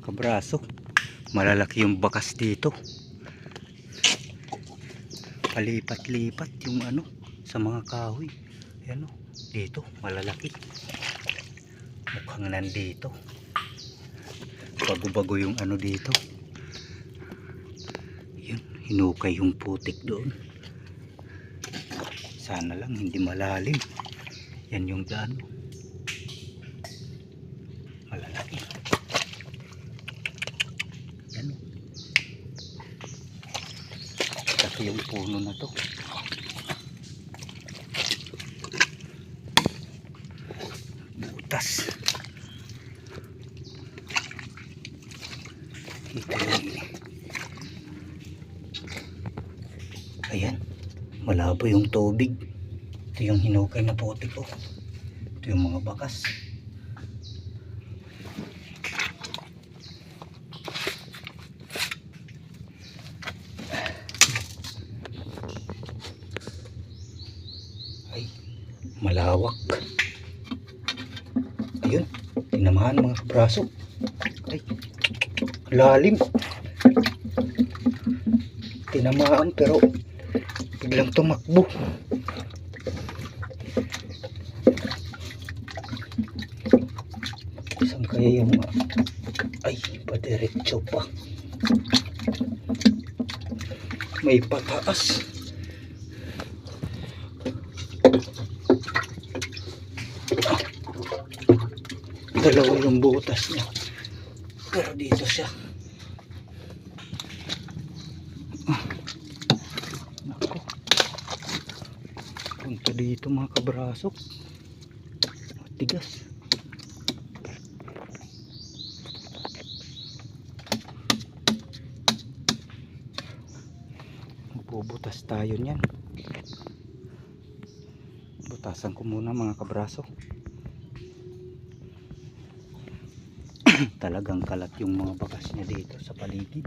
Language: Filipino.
kabraso. Malalaki yung bakas dito. Palipat-lipat yung ano sa mga kahoy. Yan o dito malalaki. Mukhang nandito. Bago-bago yung ano dito. Yun hinukay yung putik doon. Sana lang hindi malalim. Yan yung daan malalaki yan o laki yung puno na to. Butas. Ito yung ayan. Malabo yung tubig. Ito yung hinukay na putik ko. Ito yung mga bakas malawak. Ayun tinamahan mga braso ay lalim. Tinamaan pero biglang tumakbo. Saan kaya yung ay padiretso pa. May pataas dalawa yung butas niya. Pero dito siya. Nako. punta dito mga kabrasok tigas bubutas tayo niyan. Butasan ko muna mga kabraso talagang kalat yung mga bakas niya dito sa paligid